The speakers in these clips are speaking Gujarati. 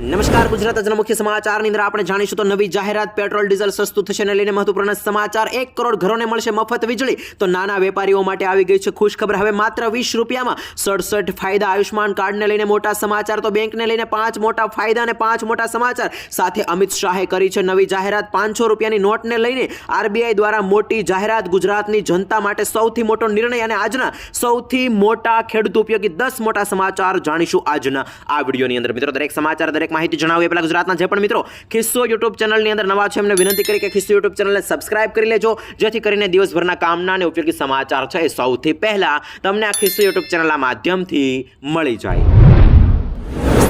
નમસ્કાર, ગુજરાત આજના મુખ્ય સમાચારની અંદર આપણે જાણીશું તો નવી જાહેરાત પેટ્રોલ, ડીઝલ સસ્તું થશે ને લઈને મહત્વપૂર્ણ સમાચાર. એક કરોડ ઘરોને મળશે મફત વીજળી. તો નાના વેપારીઓ માટે આવી ગઈ છે ખુશ ખબર હવે માત્ર વીસ રૂપિયામાં સડસઠ ફાયદા આયુષ્માન કાર્ડને લઈને મોટા સમાચાર, તો બેંકને લઈને પાંચ મોટા ફાયદા અને પાંચ મોટા સમાચાર. સાથે અમિત શાહે કરી છે નવી જાહેરાત. પાંચસો રૂપિયાની નોટને લઈને આરબીઆઈ દ્વારા મોટી જાહેરાત. ગુજરાતની જનતા માટે સૌથી મોટો નિર્ણય અને આજના સૌથી મોટા ખેડૂત ઉપયોગી દસ મોટા સમાચાર જાણીશું આજના આ વિડીયોની અંદર. મિત્રો, દરેક સમાચાર, દરેક માહિતી જણાવું એ પહેલાં ગુજરાતના જે પણ મિત્રો ખિસ્સો યુટ્યુબ ચેનલની અંદર નવા છે એમને વિનંતી કરી કે ખિસ્સો યુટ્યુબ ચેનલને સબસ્ક્રાઇબ કરી લેજો, જેથી કરીને દિવસભરના કામના અને ઉપયોગી સમાચાર છે એ સૌથી પહેલા તમને આ ખિસ્સો યુટ્યુબ ચેનલના માધ્યમથી મળી જાય.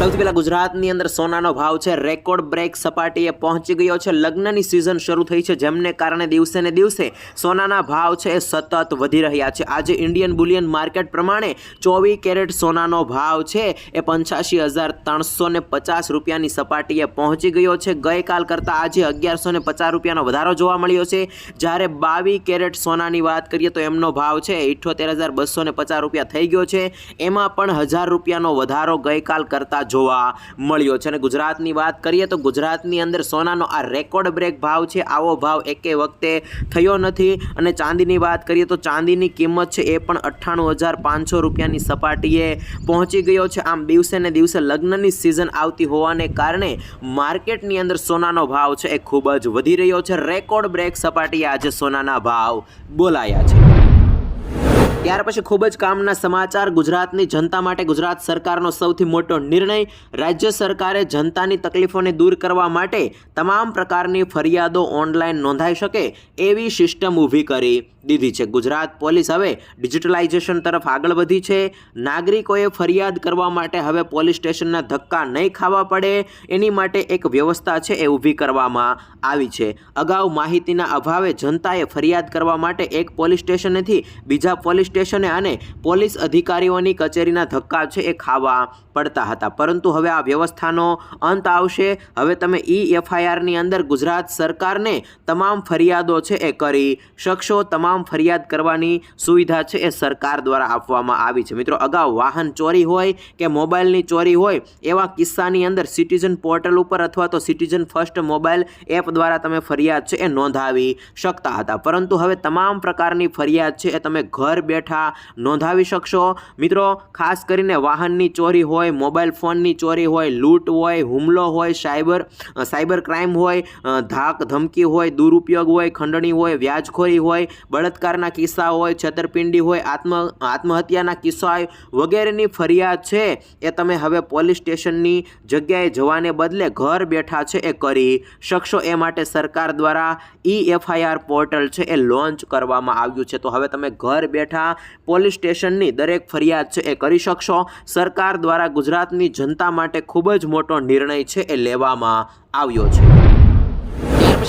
સૌથી પહેલા ગુજરાતની અંદર સોનાનો ભાવ છે. રેકોર્ડ બ્રેક સપાટીએ પહોંચી ગયો છે. લગ્નની સિઝન શરૂ થઈ છે, જેમને કારણે દિવસે ને દિવસે સોનાના ભાવ છે એ સતત વધી રહ્યા છે. આજે ઇન્ડિયન બુલિયન માર્કેટ પ્રમાણે ચોવીસ કેરેટ સોનાનો ભાવ છે એ પંચ્યાસી હજાર ત્રણસો ને પચાસ રૂપિયાની સપાટીએ પહોંચી ગયો છે. ગઈકાલ કરતાં આજે અગિયારસો ને પચાસ રૂપિયાનો વધારો જોવા મળ્યો છે. જ્યારે બાવીસ કેરેટ સોનાની વાત કરીએ તો એમનો ભાવ છે ઇઠ્ઠોતેર હજાર બસો ને પચાસ રૂપિયા થઈ ગયો છે. એમાં પણ હજાર રૂપિયાનો વધારો ગઈકાલ કરતાં જોવા મળ્યો છે. અને ગુજરાતની વાત કરીએ તો ગુજરાતની અંદર સોનાનો આ રેકોર્ડ બ્રેક ભાવ છે. આવો ભાવ એકે વખતે થયો નથી. અને ચાંદીની વાત કરીએ તો ચાંદીની કિંમત છે એ પણ અઠ્ઠાણું હજાર પાંચસો રૂપિયાની સપાટીએ પહોંચી ગયો છે. આમ દિવસે ને દિવસે લગ્નની સિઝન આવતી હોવાને કારણે માર્કેટની અંદર સોનાનો ભાવ છે એ ખૂબ જ વધી રહ્યો છે. રેકોર્ડ બ્રેક સપાટીએ આજે સોનાના ભાવ બોલાયા છે. ત્યાર પછી ખૂબ જ કામના સમાચાર ગુજરાતની જનતા માટે ગુજરાત સરકારનો સૌથી મોટો નિર્ણય રાજ્ય સરકારે જનતાની તકલીફોને દૂર કરવા માટે તમામ પ્રકારની ફરિયાદો ઓનલાઈન નોંધાઈ શકે એવી સિસ્ટમ ઊભી કરી દીધી છે. ગુજરાત પોલીસ હવે ડિજિટલાઇઝેશન તરફ આગળ વધી છે. નાગરિકોએ ફરિયાદ કરવા માટે હવે પોલીસ સ્ટેશનના ધક્કા નહીં ખાવા પડે એની માટે એક વ્યવસ્થા છે એ ઊભી કરવામાં આવી છે. અગાઉ માહિતીના અભાવે જનતાએ ફરિયાદ કરવા માટે એક પોલીસ સ્ટેશનેથી બીજા પોલીસ સ્ટેશને અને પોલીસ અધિકારીઓની કચેરીના ધક્કા છે એ ખાવા પડતા હતા. પરંતુ હવે આ વ્યવસ્થાનો અંત આવશે. હવે તમે ઈ એફઆઈઆરની અંદર ગુજરાત સરકારને તમામ ફરિયાદો છે એ કરી શકશો. તમામ ફરિયાદ કરવાની સુવિધા છે એ સરકાર દ્વારા આપવામાં આવી છે. મિત્રો, અગાઉ વાહન ચોરી હોય કે મોબાઈલની ચોરી હોય, એવા કિસ્સાની અંદર સિટીઝન પોર્ટલ ઉપર અથવા તો સિટીઝન ફર્સ્ટ મોબાઈલ એપ દ્વારા તમે ફરિયાદ છે એ નોંધાવી શકતા હતા. પરંતુ હવે તમામ પ્રકારની ફરિયાદ છે એ તમે ઘર બેઠા નોંધાવી શકશો. મિત્રો, ખાસ કરીને વાહનની ચોરી હોય, મોબાઈલ ફોનની ચોરી હોય, લૂંટ હોય, હુમલો હોય, સાયબર સાયબર ક્રાઇમ હોય ધાક ધમકી હોય, દુરુપયોગ હોય, ખંડણી હોય, વ્યાજખોરી હોય, બળાત્કારના કિસ્સા હોય, છેતરપિંડી હોય, આત્મ, આત્મહત્યાના કિસ્સા હોય, વગેરેની ફરિયાદ છે એ તમે હવે પોલીસ સ્ટેશનની જગ્યાએ જવાને બદલે ઘર બેઠા છે એ કરી શકશો. એ માટે સરકાર દ્વારા ઈ એફઆઈઆર પોર્ટલ છે એ લોન્ચ કરવામાં આવ્યું છે. તો હવે તમે ઘર બેઠા પોલીસ સ્ટેશનની દરેક ફરિયાદ છે એ કરી શકશો. સરકાર દ્વારા ગુજરાતની જનતા માટે ખૂબ જ મોટો નિર્ણય છે એ લેવામાં આવ્યો છે.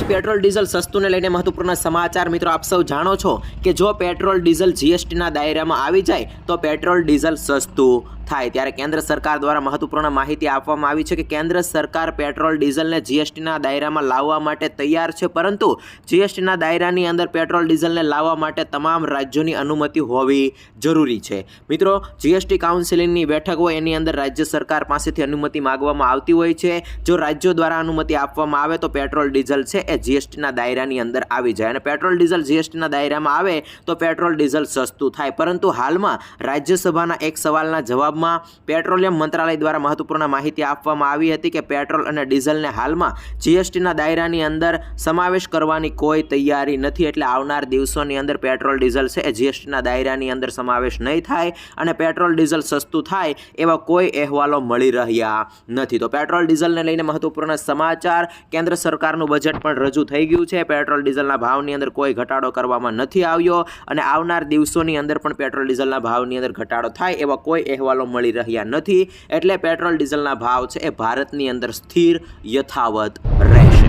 પેટ્રોલ ડીઝલ સસ્તુંને લઈને મહત્વપૂર્ણ સમાચાર. મિત્રો, આપ સૌ જાણો છો કે જો પેટ્રોલ ડીઝલ જીએસટીના દાયરામાં આવી જાય તો પેટ્રોલ ડીઝલ સસ્તું થાય ત્યારે કેન્દ્ર સરકાર દ્વારા મહત્વપૂર્ણ માહિતી આપવામાં આવી છે કે કેન્દ્ર સરકાર પેટ્રોલ, ડીઝલને જીએસટીના દાયરામાં લાવવા માટે તૈયાર છે, પરંતુ જીએસટીના દાયરાની અંદર પેટ્રોલ, ડીઝલને લાવવા માટે તમામ રાજ્યોની અનુમતિ હોવી જરૂરી છે. મિત્રો, જીએસટી કાઉન્સિલિંગની બેઠક હોય એની અંદર રાજ્ય સરકાર પાસેથી અનુમતિ માગવામાં આવતી હોય છે. જો રાજ્યો દ્વારા અનુમતિ આપવામાં આવે તો પેટ્રોલ, ડીઝલ છે એ જીએસટીના દાયરાની અંદર આવી જાય. અને પેટ્રોલ, ડીઝલ જીએસટીના દાયરામાં આવે તો પેટ્રોલ, ડીઝલ સસ્તું થાય. પરંતુ હાલમાં રાજ્યસભાના એક સવાલના જવાબમાં પેટ્રોલિયમ મંત્રાલય દ્વારા મહત્વપૂર્ણ માહિતી આપવામાં આવી હતી કે પેટ્રોલ અને ડીઝલને હાલમાં જીએસટીના દાયરાની અંદર સમાવેશ કરવાની કોઈ તૈયારી નથી એટલે આવનાર દિવસોની અંદર પેટ્રોલ, ડીઝલ છે એ જીએસટીના દાયરાની અંદર સમાવેશ નહીં થાય અને પેટ્રોલ, ડીઝલ સસ્તું થાય એવા કોઈ અહેવાલો મળી રહ્યા નથી. તો પેટ્રોલ, ડીઝલને લઈને મહત્વપૂર્ણ સમાચાર, કેન્દ્ર સરકારનું બજેટ પણ રજૂ થઈ ગયું છે. પેટ્રોલ, ડીઝલના ભાવની અંદર કોઈ ઘટાડો કરવામાં નથી આવ્યો અને આવનાર દિવસોની અંદર પણ પેટ્રોલ, ડીઝલના ભાવની અંદર ઘટાડો થાય એવા કોઈ અહેવાલો મળી રહ્યા નથી એટલે પેટ્રોલ ડીઝલના ભાવ છે એ ભારતની અંદર સ્થિર યથાવત રહેશે.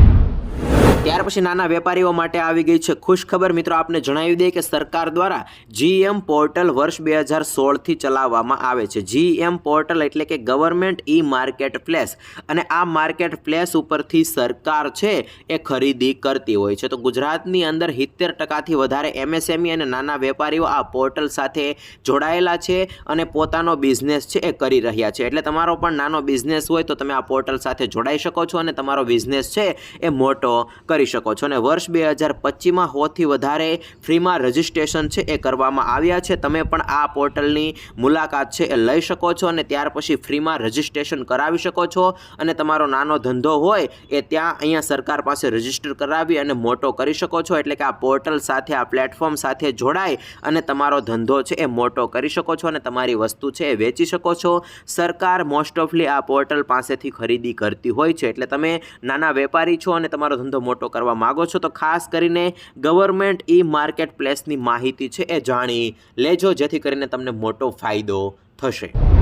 ત્યાર પછી નાના વેપારીઓ માટે આવી ગઈ છે ખુશ ખબર. મિત્રો, આપને જણાવી દઈએ કે સરકાર દ્વારા જીએમ પોર્ટલ વર્ષ બે હજાર સોળથી ચલાવવામાં આવે છે. જીએમ પોર્ટલ એટલે કે ગવર્મેન્ટ ઈ માર્કેટ પ્લેસ. અને આ માર્કેટ પ્લેસ ઉપરથી સરકાર છે એ ખરીદી કરતી હોય છે. તો ગુજરાતની અંદર સિત્તેર ટકાથી વધારે એમએસએમઈ અને નાના વેપારીઓ આ પોર્ટલ સાથે જોડાયેલા છે અને પોતાનો બિઝનેસ છે એ કરી રહ્યા છે. એટલે તમારો પણ નાનો બિઝનેસ હોય તો તમે આ પોર્ટલ સાથે જોડાઈ શકો છો અને તમારો બિઝનેસ છે એ મોટો કરી શકો છો અને વર્ષ બે હજાર પચીસમાં સૌથી વધારે ફ્રીમાં રજિસ્ટ્રેશન છે એ કરવામાં આવ્યા છે. તમે પણ આ પોર્ટલની મુલાકાત છે એ લઈ શકો છો અને ત્યાર પછી ફ્રીમાં રજિસ્ટ્રેશન કરાવી શકો છો. અને તમારો નાનો ધંધો હોય એ ત્યાં અહીંયા સરકાર પાસે રજિસ્ટર કરાવી અને મોટો કરી શકો છો. એટલે કે આ પોર્ટલ સાથે, આ પ્લેટફોર્મ સાથે જોડાય અને તમારો ધંધો છે એ મોટો કરી શકો છો અને તમારી વસ્તુ છે એ વેચી શકો છો. સરકાર મોસ્ટ ઓફલી આ પોર્ટલ પાસેથી ખરીદી કરતી હોય છે. એટલે તમે નાના વેપારી છો અને તમારો ધંધો મોટો કરવા માગો છો તો ખાસ કરીને ગવર્મેન્ટ ઈ માર્કેટ પ્લેસની માહિતી છે એ જાણી લેજો જેથી કરીને તમને મોટો ફાયદો થશે.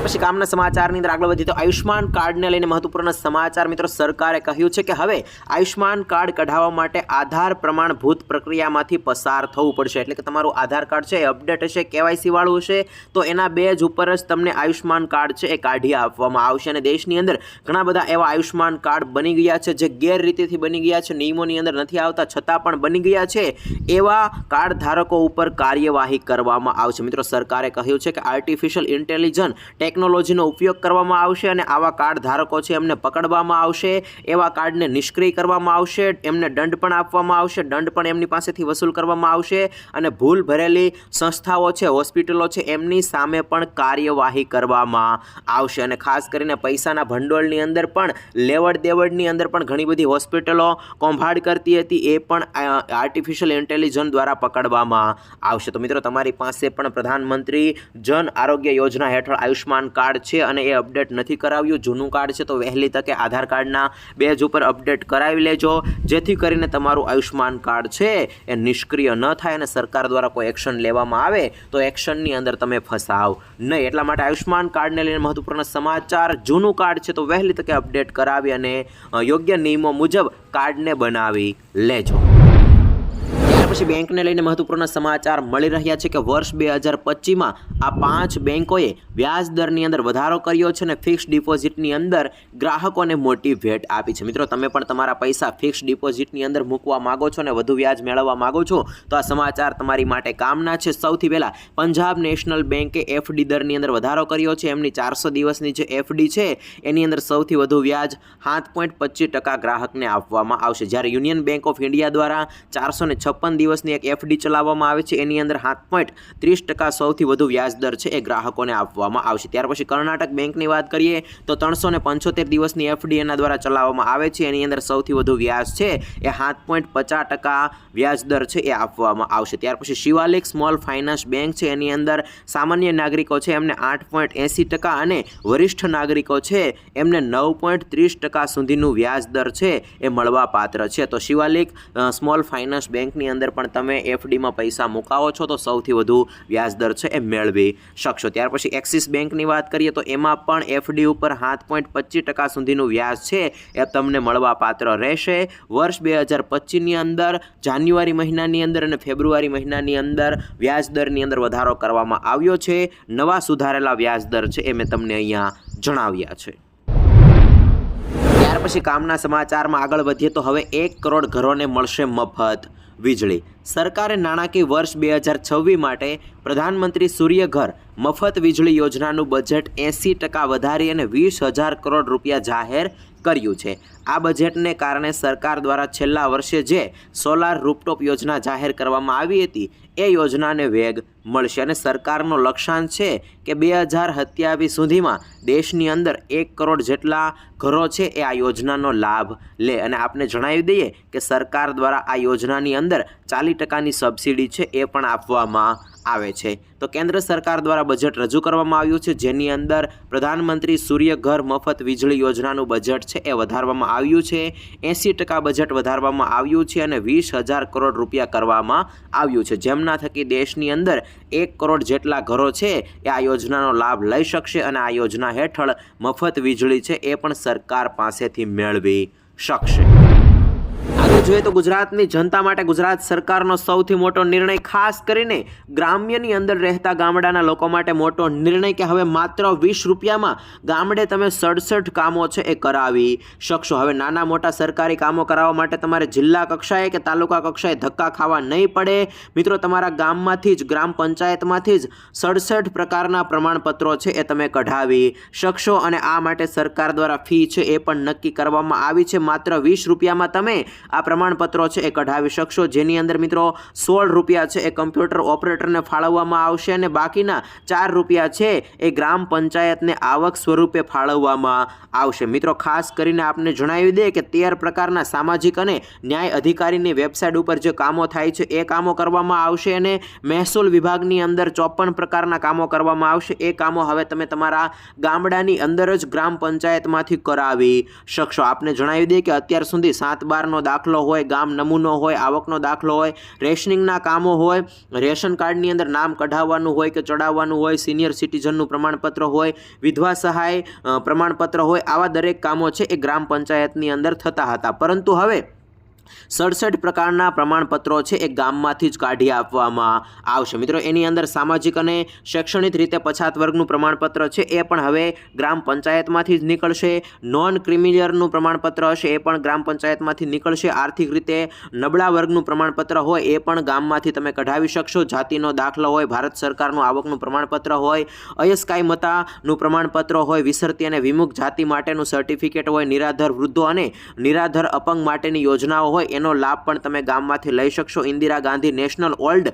ત્યાર પછી કામના સમાચારની અંદર આગળ વધીએ તો આયુષ્માન કાર્ડને લઈને મહત્વપૂર્ણ સમાચાર મિત્રો સરકારે કહ્યું છે કે હવે આયુષ્માન કાર્ડ કઢાવવા માટે આધાર પ્રમાણભૂત પ્રક્રિયામાંથી પસાર થવું પડશે. એટલે કે તમારું આધાર કાર્ડ છે એ અપડેટ હશે, કેવાયસી વાળું હશે, તો એના બેજ ઉપર જ તમને આયુષ્માન કાર્ડ છે એ કાઢી આપવામાં આવશે. અને દેશની અંદર ઘણા બધા એવા આયુષ્માન કાર્ડ બની ગયા છે જે ગેરરીતિથી બની ગયા છે, નિયમોની અંદર નથી આવતા, છતાં પણ બની ગયા છે, એવા કાર્ડ ધારકો ઉપર કાર્યવાહી કરવામાં આવશે. મિત્રો સરકારે કહ્યું છે કે આર્ટિફિશિયલ ઇન્ટેલિજન્સ ટેકનોલોજીનો ઉપયોગ કરવામાં આવશે અને આવા કાર્ડ ધારકો છે એમને પકડવામાં આવશે, એવા કાર્ડને નિષ્ક્રિય કરવામાં આવશે, એમને દંડ પણ આપવામાં આવશે, દંડ પણ એમની પાસેથી વસૂલ કરવામાં આવશે અને ભૂલ ભરેલી સંસ્થાઓ છે, હોસ્પિટલો છે, એમની સામે પણ કાર્યવાહી કરવામાં આવશે. અને ખાસ કરીને પૈસાના ભંડોળની અંદર પણ લેવડ દેવડની અંદર પણ ઘણી બધી હોસ્પિટલો કૌભાંડ કરતી હતી, એ પણ આર્ટિફિશિયલ ઇન્ટેલિજન્સ દ્વારા પકડવામાં આવશે. તો મિત્રો, તમારી પાસે પણ પ્રધાનમંત્રી જન આરોગ્ય યોજના હેઠળ આયુષ્માન કાર્ડ છે અને એ અપડેટ નથી કરાવ્યું. જૂનું કાર્ડ છે તો વહેલી તકે આધાર કાર્ડના બેજ ઉપર અપડેટ કરાવી લેજો. જેથી કરીને તમારું આયુષ્યમાન કાર્ડ છે એ નિષ્ક્રિય ન થાય અને સરકાર દ્વારા કોઈ એક્શન લેવામાં આવે તો એક્શનની અંદર તમે ફસાવ નહીં. એટલા માટે આયુષ્યમાન કાર્ડને લઈને મહત્વપૂર્ણ સમાચાર. જૂનું કાર્ડ છે તો વહેલી તકે અપડેટ કરાવી અને યોગ્ય નિયમો મુજબ કાર્ડને બનાવી લેજો. પછી બેંકને લઈને મહત્વપૂર્ણ સમાચાર મળી રહ્યા છે કે વર્ષ બે હજાર પચીસમાં આ પાંચ બેંકોએ વ્યાજ દરની અંદર વધારો કર્યો છે અને ફિક્સ ડિપોઝિટની અંદર ગ્રાહકોને મોટી ભેટ આપી છે. મિત્રો, તમે પણ તમારા પૈસા ફિક્સ ડિપોઝિટની અંદર મૂકવા માગો છો અને વધુ વ્યાજ મેળવવા માગો છો, તો આ સમાચાર તમારી માટે કામના છે. સૌથી પહેલાં, પંજાબ નેશનલ બેંકે એફડી દરની અંદર વધારો કર્યો છે. એમની ચારસો દિવસની જે એફડી છે, એની અંદર સૌથી વધુ વ્યાજ સાત પોઈન્ટ પચીસ ટકા ગ્રાહકને આપવામાં આવશે. જ્યારે યુનિયન બેંક ઓફ ઇન્ડિયા દ્વારા ચારસો ને છપ્પન દિવસની એક એફડી ચલાવવામાં આવે છે. એની અંદર સાત પોઈન્ટ ત્રીસ ટકા સૌથી વધુ વ્યાજ દર છે એ ગ્રાહકોને આપવામાં આવશે. ત્યાર પછી કર્ણાટક બેંકની વાત કરીએ, તો ત્રણસો ને પંચોતેર દિવસની એફડી એના દ્વારા ચલાવવામાં આવે છે. એની અંદર સૌથી વધુ વ્યાજ છે એ સાત પોઈન્ટ પચાસ ટકા વ્યાજ દર છે એ આપવામાં આવશે. ત્યાર પછી શિવાલિક સ્મોલ ફાઇનાન્સ બેંક છે. એની અંદર સામાન્ય નાગરિકો છે એમને આઠ પોઈન્ટ એંસી ટકા અને વરિષ્ઠ નાગરિકો છે એમને નવ પોઈન્ટ ત્રીસ ટકા સુધીનું વ્યાજ દર છે એ મળવા પાત્ર છે. તો શિવાલિક સ્મોલ ફાઇનાન્સ બેંકની અંદર પણ તમે એફડીમાં પૈસા મુકાવો છો, તો સૌથી વધુ વ્યાજ દર છે એ મેળવી શકશો. ત્યાર પછી એક્સિસ બેંકની વાત કરીએ, તો એમાં પણ એફડી ઉપર સાત પોઈન્ટ પચીસ ટકા સુધીનું વ્યાજ છે એ તમને મળવા પાત્ર રહેશે. વર્ષ બે હજાર પચીસની અંદર, જાન્યુઆરી મહિનાની અંદર અને ફેબ્રુઆરી મહિનાની અંદર વ્યાજ દરની અંદર વધારો કરવામાં આવ્યો છે. નવા સુધારેલા વ્યાજ દર છે એ મેં તમને અહીંયા જણાવ્યા છે. ત્યાર પછી કામના સમાચારમાં આગળ વધીએ, તો હવે એક કરોડ ઘરોને મળશે મફત. વીજળી. સરકારે નાણાકીય વર્ષ બે હજાર છવ્વીસ માટે પ્રધાનમંત્રી સૂર્યઘર મફત વીજળી યોજનાનું બજેટ એંસી ટકા વધારી અને વીસ હજાર કરોડ રૂપિયા જાહેર કર્યું છે. આ બજેટને કારણે સરકાર દ્વારા છેલ્લા વર્ષે જે સોલાર રૂપટોપ યોજના જાહેર કરવામાં આવી હતી એ યોજનાને વેગ મળશે અને સરકારનો લક્ષ્યાંક છે કે બે હજાર સત્યાવીસ સુધીમાં દેશની અંદર એક કરોડ જેટલા ઘરો છે એ આ યોજનાનો લાભ લે. અને આપને જણાવી દઈએ કે સરકાર દ્વારા આ યોજનાની અંદર ચાલીસ ટકાની સબસિડી છે એ પણ આપવામાં આવે છે. તો કેન્દ્ર સરકાર દ્વારા બજેટ રજૂ કરવામાં આવ્યું છે. જેની અંદર પ્રધાનમંત્રી સૂર્ય ઘર મફત વીજળી યોજનાનું બજેટ છે એ વધારવામાં આવ્યું છે. એંસી ટકા બજેટ વધારવામાં આવ્યું છે અને વીસ હજાર કરોડ રૂપિયા કરવામાં આવ્યું છે. જેમના થકી દેશની અંદર એક કરોડ જેટલા ઘરો છે એ આ યોજનાનો લાભ લઈ શકશે અને આ યોજના હેઠળ મફત વીજળી છે એ પણ સરકાર પાસેથી મેળવી શકશે. જોઈએ તો ગુજરાતની જનતા માટે ગુજરાત સરકારનો સૌથી મોટો નિર્ણય, ખાસ કરીને ગ્રામ્યની અંદર રહેતા ગામડાના લોકો માટે મોટો નિર્ણય કે હવે માત્ર વીસ રૂપિયામાં ગામડે તમે સડસઠ કામો છે એ કરાવી શકશો. હવે નાના મોટા સરકારી કામો કરાવવા માટે તમારે જિલ્લા કક્ષાએ કે તાલુકા કક્ષાએ ધક્કા ખાવા નહીં પડે. મિત્રો, તમારા ગામમાંથી જ, ગ્રામ પંચાયતમાંથી જ સડસઠ પ્રકારના પ્રમાણપત્રો છે એ તમે કઢાવી શકશો અને આ માટે સરકાર દ્વારા ફી છે એ પણ નક્કી કરવામાં આવી છે. માત્ર વીસ રૂપિયામાં તમે આ પ્રમાણપત્રો છે એ કઢાવી શકશો. જેની અંદર મિત્રો સોળ રૂપિયા છે એ કમ્પ્યુટર ઓપરેટરને ફાળવવામાં આવશે અને બાકીના ચાર રૂપિયા છે એ ગ્રામ પંચાયતને આવક સ્વરૂપે ફાળવવામાં આવશે. મિત્રો, ખાસ કરીને આપને જણાવી દે કે તેર પ્રકારના સામાજિક અને ન્યાય અધિકારીની વેબસાઇટ ઉપર જે કામો થાય છે એ કામો કરવામાં આવશે અને મહેસૂલ વિભાગની અંદર ચોપન પ્રકારના કામો કરવામાં આવશે. એ કામો હવે તમે તમારા ગામડાની અંદર જ ગ્રામ પંચાયતમાંથી કરાવી શકશો. આપને જણાવી દઈએ કે અત્યાર સુધી સાત બારનો દાખલો હોય, ગામ નમૂનો હોય, આવકનો દાખલો હોય, રેશનિંગના કામો હોય, રેશન કાર્ડની અંદર નામ કઢાવવાનું હોય કે ચડાવવાનું હોય, સિનિયર સિટીઝનનું પ્રમાણપત્ર હોય, વિધવા સહાય પ્રમાણપત્ર હોય, આવા દરેક કામો છે એ ગ્રામ પંચાયતની અંદર થતા હતા. પરંતુ હવે સડસઠ પ્રકારના પ્રમાણપત્રો છે એ ગામમાંથી જ કાઢી આપવામાં આવશે. મિત્રો, એની અંદર સામાજિક અને શૈક્ષણિક રીતે પછાત વર્ગનું પ્રમાણપત્ર છે એ પણ હવે ગ્રામ પંચાયતમાંથી જ નીકળશે. નોન ક્રિમિલિયરનું પ્રમાણપત્ર હશે એ પણ ગ્રામ પંચાયતમાંથી નીકળશે. આર્થિક રીતે નબળા વર્ગનું પ્રમાણપત્ર હોય એ પણ ગામમાંથી તમે કઢાવી શકશો. જાતિનો દાખલો હોય, ભારત સરકારનું આવકનું પ્રમાણપત્ર હોય, અયસ્કાય મતાનું પ્રમાણપત્ર હોય, વિસરતી અને વિમુખ જાતિ માટેનું સર્ટિફિકેટ હોય, નિરાધર વૃદ્ધો અને નિરાધર અપંગ માટેની યોજનાઓ હોય એનો લાભ પણ તમે ગામમાંથી લઈ શકશો. Indira Gandhi national old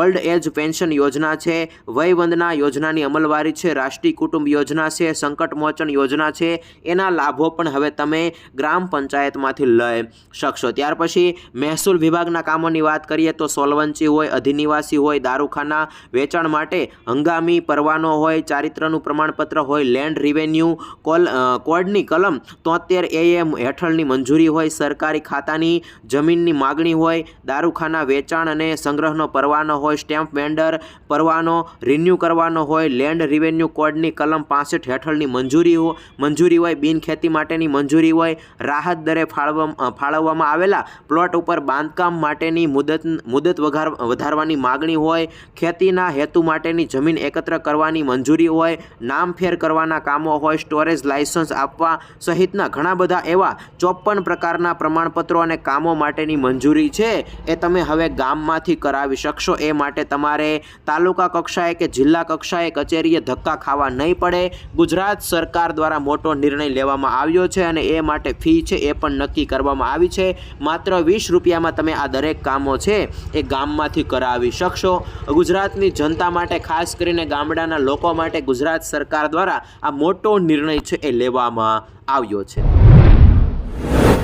old age pension યોજના છે. વયવંદના યોજનાની અમલવારી છે. રાષ્ટ્રીય કુટુંબ યોજના છે. સંકટ મોચન યોજના છે. એના લાભો પણ હવે તમે ગ્રામ પંચાયતમાંથી લઈ શકશો. ત્યાર પછી મહેસૂલ વિભાગના કામોની વાત કરીએ તો સોલવંચી હોય, અધિનિવાસી હોય, દારૂખાના વેચાણ માટે હંગામી પરવાનો હોય, ચારિત્રનું પ્રમાણપત્ર હોય, લેન્ડ રિવેન્યુ કોલ કોડની કલમ તોતેર એએમ હેઠળની મંજૂરી હોય, સરકારી ખાતાની જમીનની માગણી હોય, દારૂખાના વેચાણ અને સંગ્રહનો પરવાનો હોય, સ્ટેમ્પ વેન્ડર પરવાનો રિન્યૂ કરવાનો હોય, લેન્ડ રિવેન્યુ કોડની કલમ પાસઠ હેઠળની મંજૂરી મંજૂરી હોય બિન ખેતી માટેની મંજૂરી હોય, રાહત દરે ફાળવવા ફાળવવામાં આવેલા પ્લોટ ઉપર બાંધકામ માટેની મુદત મુદત વધારવાની માગણી હોય, ખેતીના હેતુ માટેની જમીન એકત્ર કરવાની મંજૂરી હોય નામફેર કરવાના કામો હોય, સ્ટોરેજ લાયસન્સ આપવા સહિતના ઘણા બધા એવા ચોપન પ્રકારના પ્રમાણપત્રો અને કામો માટેની મંજૂરી છે એ તમે હવે ગામમાંથી કરાવી શકશો. એ માટે તમારે તાલુકા કક્ષાએ કે જિલ્લા કક્ષાએ કચેરીએ ધક્કા ખાવા નહીં પડે. ગુજરાત સરકાર દ્વારા મોટો નિર્ણય લેવામાં આવ્યો છે અને એ માટે ફી છે એ પણ નક્કી કરવામાં આવી છે. માત્ર વીસ રૂપિયામાં તમે આ દરેક કામો છે એ ગામમાંથી કરાવી શકશો. ગુજરાતની જનતા માટે, ખાસ કરીને ગામડાના લોકો માટે ગુજરાત સરકાર દ્વારા આ મોટો નિર્ણય છે એ લેવામાં આવ્યો છે.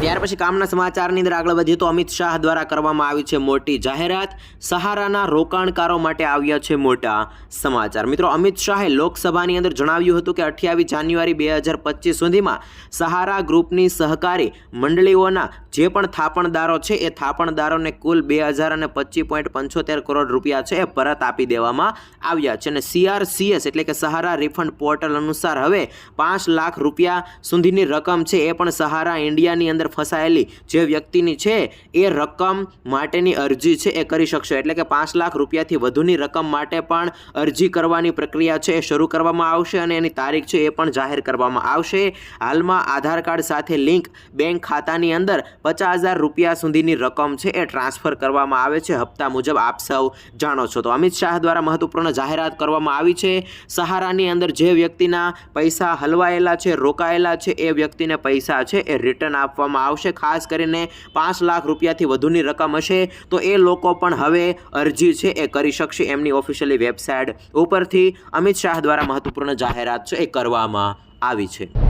ત્યાર પછી કામના સમાચારની અંદર આગળ વધીએ તો અમિત શાહ દ્વારા કરવામાં આવી છે મોટી જાહેરાત. સહારાના રોકાણકારો માટે આવ્યા છે મોટા સમાચાર. મિત્રો, અમિત શાહે લોકસભાની અંદર જણાવ્યું હતું કે અઠ્યાવીસ જાન્યુઆરી બે હજાર પચીસ સુધીમાં સહારા ગ્રુપની સહકારી મંડળીઓના જે પણ થાપણદારો છે, એ થાપણદારોને કુલ બે હજાર અને પચીસ પોઈન્ટ પંચોતેર કરોડ રૂપિયા છે એ પરત આપી દેવામાં આવ્યા છે અને સીઆરસીએસ એટલે કે સહારા રિફંડ પોર્ટલ અનુસાર હવે પાંચ લાખ રૂપિયા સુધીની રકમ છે એ પણ સહારા ઇન્ડિયાની અંદર ફસાયેલી જે વ્યક્તિની છે, એ રકમ માટેની અરજી છે એ કરી શકશો. એટલે કે પાંચ લાખ રૂપિયાથી વધુની રકમ માટે પણ અરજી કરવાની પ્રક્રિયા છે એ શરૂ કરવામાં આવશે અને એની તારીખ છે એ પણ જાહેર કરવામાં આવશે. હાલમાં આધાર કાર્ડ સાથે લિંક બેંક ખાતાની અંદર પચાસ હજાર રૂપિયા સુધીની રકમ છે એ ટ્રાન્સફર કરવામાં આવે છે. હપ્તા મુજબ આપ સૌ જાણો છો. તો અમિત શાહ દ્વારા મહત્વપૂર્ણ જાહેરાત કરવામાં આવી છે. સહારાની અંદર જે વ્યક્તિના પૈસા હલવાયેલા છે, રોકાયેલા છે, એ વ્યક્તિને પૈસા છે એ રિટર્ન આપવામાં આવશે. ખાસ કરીને પાંચ લાખ રૂપિયાથી વધુની રકમ હશે. તો એ લોકો પણ હવે અરજી છે એ કરી શકશે. એમની ઓફિશિયલી વેબસાઇટ ઉપરથી અમિત શાહ દ્વારા મહત્વપૂર્ણ જાહેરાત છે એ કરવામાં આવી છે.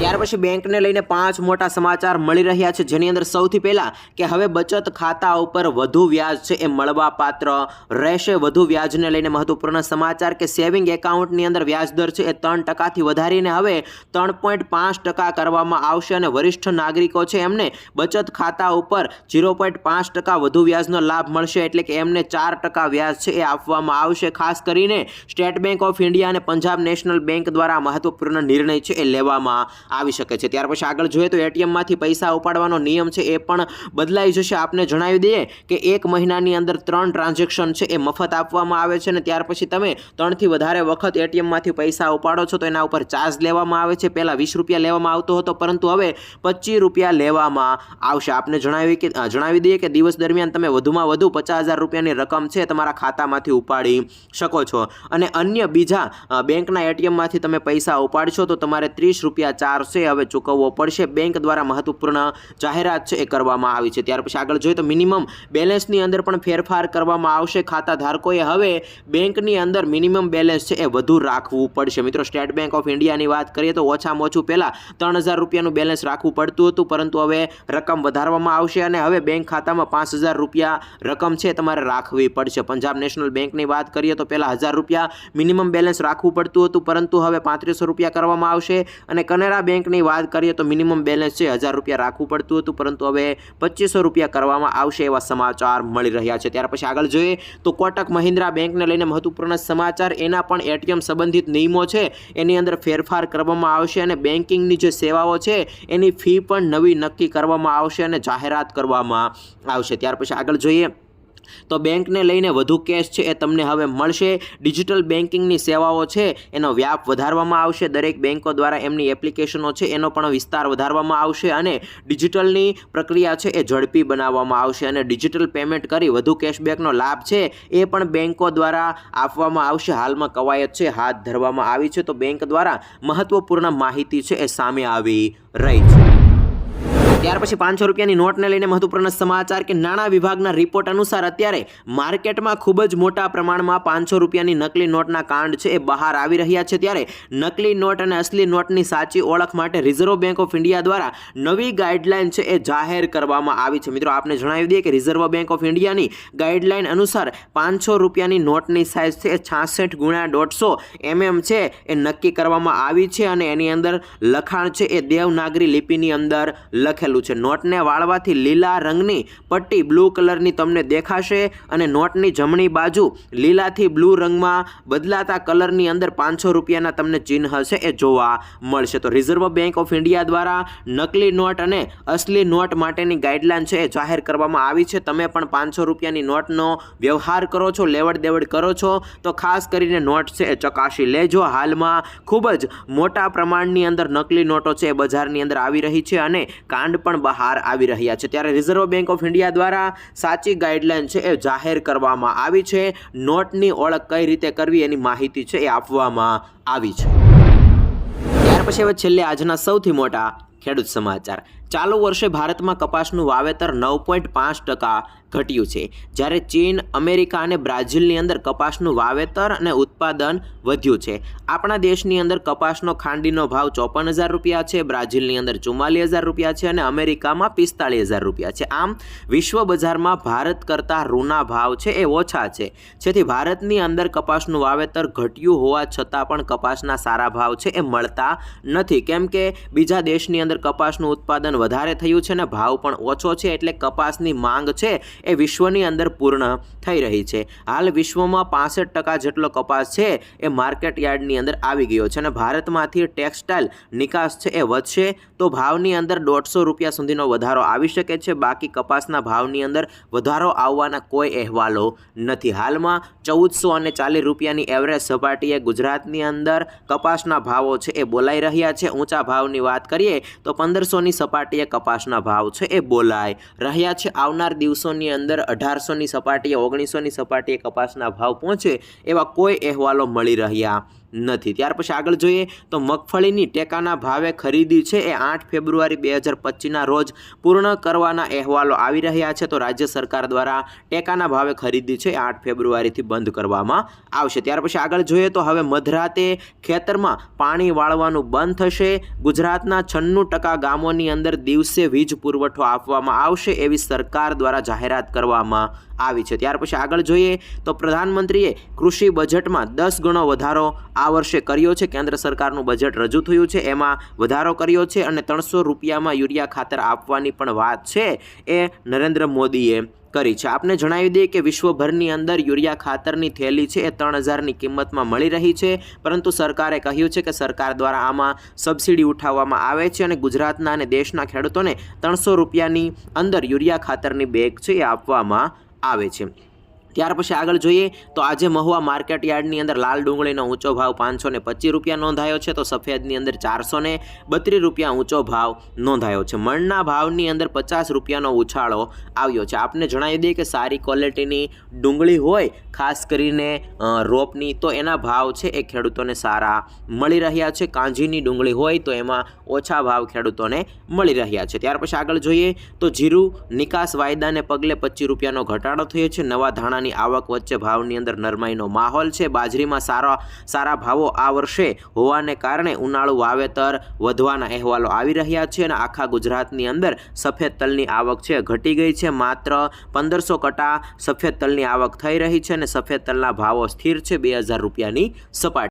ત્યાર પછી બેંકને લઈને પાંચ મોટા સમાચાર મળી રહ્યા છે, જેની અંદર સૌથી પહેલા કે હવે બચત ખાતા ઉપર વધુ વ્યાજ છે એ મળવા પાત્ર રહેશે. વધુ વ્યાજને લઈને મહત્વપૂર્ણ સમાચાર કે સેવિંગ એકાઉન્ટની અંદર વ્યાજ દર છે એ ત્રણ ટકાથી વધારીને હવે ત્રણ પોઈન્ટ પાંચ ટકા કરવામાં આવશે અને વરિષ્ઠ નાગરિકો છે એમને બચત ખાતા ઉપર ઝીરો પોઈન્ટ પાંચ ટકા વધુ વ્યાજનો લાભ મળશે એટલે કે એમને ચાર ટકા વ્યાજ છે એ આપવામાં આવશે. ખાસ કરીને સ્ટેટ બેંક ઓફ ઇન્ડિયા અને પંજાબ નેશનલ બેંક દ્વારા મહત્વપૂર્ણ નિર્ણય છે એ લેવામાં આવી શકે છે. ત્યાર પછી આગળ જોઈએ તો એટીએમમાંથી પૈસા ઉપાડવાનો નિયમ છે, એ પણ બદલાઈ જશે. આપને જણાવી દઈએ કે એક મહિનાની અંદર ત્રણ ટ્રાન્ઝેક્શન છે, એ મફત આપવામાં આવે છે અને ત્યાર પછી તમે ત્રણથી વધારે વખત એટીએમમાંથી પૈસા ઉપાડો છો, તો એના ઉપર ચાર્જ લેવામાં આવે છે. પહેલાં વીસ રૂપિયા લેવામાં આવતો હતો, પરંતુ હવે પચીસ રૂપિયા લેવામાં આવશે. આપને જણાવી કે જણાવી દઈએ કે દિવસ દરમિયાન તમે વધુમાં વધુ પચાસ હજાર રૂપિયાની રકમ છે, તમારા ખાતામાંથી ઉપાડી શકો છો. અને અન્ય બીજા બેંકના એટીએમમાંથી તમે પૈસા ઉપાડશો, તો તમારે ત્રીસ રૂપિયા ચાર્જ છે હવે ચૂકવવો પડશે. બેંક દ્વારા મહત્વપૂર્ણ જાહેરાત છે એ કરવામાં આવી છે. ત્યાર પછી આગળ જોઈએ તો મિનિમમ બેલેન્સની અંદર પણ ફેરફાર કરવામાં આવશે. ખાતા ધારકોએ હવે બેંકની અંદર મિનિમમ બેલેન્સ છે એ વધુ રાખવું પડશે. મિત્રો, સ્ટેટ બેંક ઓફ ઇન્ડિયાની વાત કરીએ તો ઓછામાં ઓછું પહેલાં ત્રણ હજાર રૂપિયાનું બેલેન્સ રાખવું પડતું હતું, પરંતુ હવે રકમ વધારવામાં આવશે અને હવે બેંક ખાતામાં પાંચ હજાર રૂપિયા રકમ છે તમારે રાખવી પડશે. પંજાબ નેશનલ બેંકની વાત કરીએ તો પહેલાં હજાર રૂપિયા મિનિમમ બેલેન્સ રાખવું પડતું હતું, પરંતુ હવે પાંત્રીસો રૂપિયા કરવામાં આવશે અને કનેરા બેંકની વાત કરીએ તો મિનિમમ બેલેન્સ છે હજાર રૂપિયા રાખવું પડતું હતું, પરંતુ હવે પચીસો રૂપિયા કરવામાં આવશે એવા સમાચાર મળી રહ્યા છે. ત્યાર પછી આગળ જોઈએ તો કોટક મહિન્દ્રા બેંકને લઈને મહત્વપૂર્ણ સમાચાર, એના પણ એટીએમ સંબંધિત નિયમો છે, એની અંદર ફેરફાર કરવામાં આવશે અને બેન્કિંગની જે સેવાઓ છે, એની ફી પણ નવી નક્કી કરવામાં આવશે અને જાહેરાત કરવામાં આવશે. ત્યાર પછી આગળ જોઈએ તો બેંકને લઈને વધુ કેશ છે એ તમને હવે મળશે. ડિજિટલ બેન્કિંગની સેવાઓ છે, એનો વ્યાપ વધારવામાં આવશે. દરેક બેંકો દ્વારા એમની એપ્લિકેશનો છે, એનો પણ વિસ્તાર વધારવામાં આવશે અને ડિજિટલની પ્રક્રિયા છે એ ઝડપી બનાવવામાં આવશે અને ડિજિટલ પેમેન્ટ કરી વધુ કેશબેકનો લાભ છે એ પણ બેંકો દ્વારા આપવામાં આવશે. હાલમાં કવાયત છે, હાથ ધરવામાં આવી છે. તો બેંક દ્વારા મહત્વપૂર્ણ માહિતી છે એ સામે આવી રહી છે. ત્યાર પછી પાંચસો રૂપિયાની નોટને લઈને મહત્વપૂર્ણ સમાચાર કે નાણાં વિભાગના રિપોર્ટ અનુસાર અત્યારે માર્કેટમાં ખૂબ જ મોટા પ્રમાણમાં પાંચસો રૂપિયાની નકલી નોટના કાંડ છે. એ બહાર આવી રહ્યા છે ત્યારે નકલી નોટ અને અસલી નોટની સાચી ઓળખ માટે રિઝર્વ બેંક ઓફ ઇન્ડિયા દ્વારા નવી ગાઈડલાઈન છે એ જાહેર કરવામાં આવી છે. મિત્રો, આપને જણાવી દઈએ કે રિઝર્વ બેંક ઓફ ઇન્ડિયાની ગાઈડલાઈન અનુસાર પાંચસો રૂપિયાની નોટની સાઇઝ છે એ છાસઠ ગુણ્યા દોઢસો એમએમ છે એ નક્કી કરવામાં આવી છે અને એની અંદર લખાણ છે એ દેવનાગરી લિપિની અંદર લખેલું છે. નોટને વાળવાથી લીલા રંગની પટ્ટી બ્લુ કલરની તમને દેખાશે અને નોટની જમણી બાજુ લીલાથી બ્લુ રંગમાં બદલાતા કલરની અંદર પાંચસો રૂપિયાના તમને ચિહ્ન છે એ જોવા મળશે. તો રિઝર્વ બેંક ઓફ ઇન્ડિયા દ્વારા નકલી નોટ અને અસલી નોટ માટેની ગાઈડલાઇન છે એ જાહેર કરવામાં આવી છે. તમે પણ પાંચસો રૂપિયાની નોટનો વ્યવહાર કરો છો લેવડ દેવડ કરો છો, તો ખાસ કરીને નોટ છે એ ચકાસી લેજો. હાલમાં ખૂબ જ મોટા પ્રમાણની અંદર નકલી નોટો છે એ બજારની અંદર આવી રહી છે અને કાંડ પણ બહાર આવી રહ્યા છે. ત્યારે રિઝર્વ બેંક ઓફ ઇન્ડિયા દ્વારા સાચી ગાઈડલાઈન છે એ જાહેર કરવામાં આવી છે. નોટની ઓળખ કઈ રીતે કરવી એની માહિતી છે એ આપવામાં આવી છે. ત્યાર પછી હવે છેલ્લે આજના સૌથી મોટા ખેડૂત સમાચાર. ચાલુ વર્ષે ભારતમાં કપાસનું વાવેતર નવ પોઈન્ટ પાંચ ટકા ઘટ્યું છે. જ્યારે ચીન, અમેરિકા અને બ્રાઝિલની અંદર કપાસનું વાવેતર અને ઉત્પાદન વધ્યું છે. આપણા દેશની અંદર કપાસનો ખાંડીનો ભાવ ચોપન હજાર રૂપિયા છે, બ્રાઝિલની અંદર ચુમ્માલીસ હજાર રૂપિયા છે અને અમેરિકામાં પિસ્તાળીસ હજાર રૂપિયા છે. આમ વિશ્વ બજારમાં ભારત કરતાં રૂના ભાવ છે એ ઓછા છે. જેથી ભારતની અંદર કપાસનું વાવેતર ઘટ્યું હોવા છતાં પણ કપાસના સારા ભાવ છે એ મળતા નથી. કેમ કે બીજા દેશની અંદર કપાસનું ઉત્પાદન વધારે થયું છે અને ભાવ પણ ઓછો છે એટલે કપાસની માંગ છે એ વિશ્વની અંદર પૂર્ણ થઈ રહી છે. હાલ વિશ્વમાં પાસઠ ટકા જેટલો કપાસ છે એ માર્કેટ યાર્ડની અંદર આવી ગયો છે અને ભારતમાંથી ટેક્સટાઇલ નિકાસ છે એ વધશે તો ભાવની અંદર દોઢસો રૂપિયા સુધીનો વધારો આવી શકે છે. બાકી કપાસના ભાવની અંદર વધારો આવવાના કોઈ અહેવાલો નથી. હાલમાં ચૌદસો અને ચાલીસ રૂપિયાની એવરેજ સપાટીએ ગુજરાતની અંદર કપાસના ભાવો છે એ બોલાઈ રહ્યા છે. ઊંચા ભાવની વાત કરીએ તો પંદરસોની સપાટીએ કપાસના ભાવ છે એ બોલાય. રહ્યા છે આવનાર દિવસોની અંદર અઢારસોની સપાટીએ ઓગણીસોની સપાટીએ કપાસના ભાવ પહોંચે એવા કોઈ અહેવાલો મળી રહ્યા. નથી. ત્યાર પછી આગળ જોઈએ તો મગફળીની ટેકાના ભાવે ખરીદી છે એ આઠ ફેબ્રુઆરી બે હજાર પચીસના રોજ પૂર્ણ કરવાના અહેવાલો આવી રહ્યા છે. તો રાજ્ય સરકાર દ્વારા ટેકાના ભાવે ખરીદી છે એ આઠ ફેબ્રુઆરીથી બંધ કરવામાં આવશે. ત્યાર પછી આગળ જોઈએ તો હવે મધરાતે ખેતરમાં પાણી વાળવાનું બંધ થશે. ગુજરાતના છન્નું ટકા ગામોની અંદર દિવસે વીજ પુરવઠો આપવામાં આવશે એવી સરકાર દ્વારા જાહેરાત કરવામાં આવી છે. ત્યાર પછી આગળ જોઈએ તો પ્રધાનમંત્રીએ કૃષિ બજેટમાં દસ ગણો વધારો આ વર્ષે કર્યો છે. કેન્દ્ર સરકારનું બજેટ રજૂ થયું છે. એમાં વધારો કર્યો છે અને ત્રણસો રૂપિયામાં યુરિયા ખાતર આપવાની પણ વાત છે એ નરેન્દ્ર મોદીએ કરી છે. આપને જણાવી દઈએ કે વિશ્વભરની અંદર યુરિયા ખાતરની થેલી છે એ ત્રણ હજારની કિંમતમાં મળી રહી છે. પરંતુ સરકારે કહ્યું છે કે સરકાર દ્વારા આમાં સબસિડી ઉઠાવવામાં આવે છે અને ગુજરાતના અને દેશના ખેડૂતોને ત્રણસો રૂપિયાની અંદર યુરિયા ખાતરની બેગ છે એ આપવામાં આવે છે. ત્યાર પછી આગળ જોઈએ તો આજે મહુવા માર્કેટ યાર્ડની અંદર લાલ ડુંગળીનો ઊંચો ભાવ પાંચસો ને પચીસ રૂપિયા નોંધાયો છે. તો સફેદની અંદર ચારસો ને બત્રીસ રૂપિયા ઊંચો ભાવ નોંધાયો છે. મણના ભાવની અંદર પચાસ રૂપિયાનો ઉછાળો આવ્યો છે. આપને જણાવી દઈએ કે સારી ક્વોલિટીની ડુંગળી હોય, ખાસ કરીને રોપની, તો એના ભાવ છે એ ખેડૂતોને સારા મળી રહ્યા છે. કાંજીની ડુંગળી હોય તો એમાં ઓછા ભાવ ખેડૂતોને મળી રહ્યા છે. ત્યાર પછી આગળ જોઈએ તો જીરું નિકાસ વાયદાને પગલે પચીસ રૂપિયાનો ઘટાડો થયો છે. નવા ધાણાની આવક વચ્ચે ભાવની અંદર નરમાઈનો માહોલ છે. બાજરીમાં સારા સારા ભાવો આ વર્ષે હોવાને કારણે ઉનાળુ વાવેતર વધવાના અહેવાલો આવી રહ્યા છે અને આખા ગુજરાતની અંદર સફેદ તલની આવક છે ઘટી ગઈ છે. માત્ર પંદરસો કટા સફેદ તલની આવક થઈ રહી છે અને સફેદ તલના ભાવો સ્થિર છે. બે હજાર રૂપિયાની સપાટી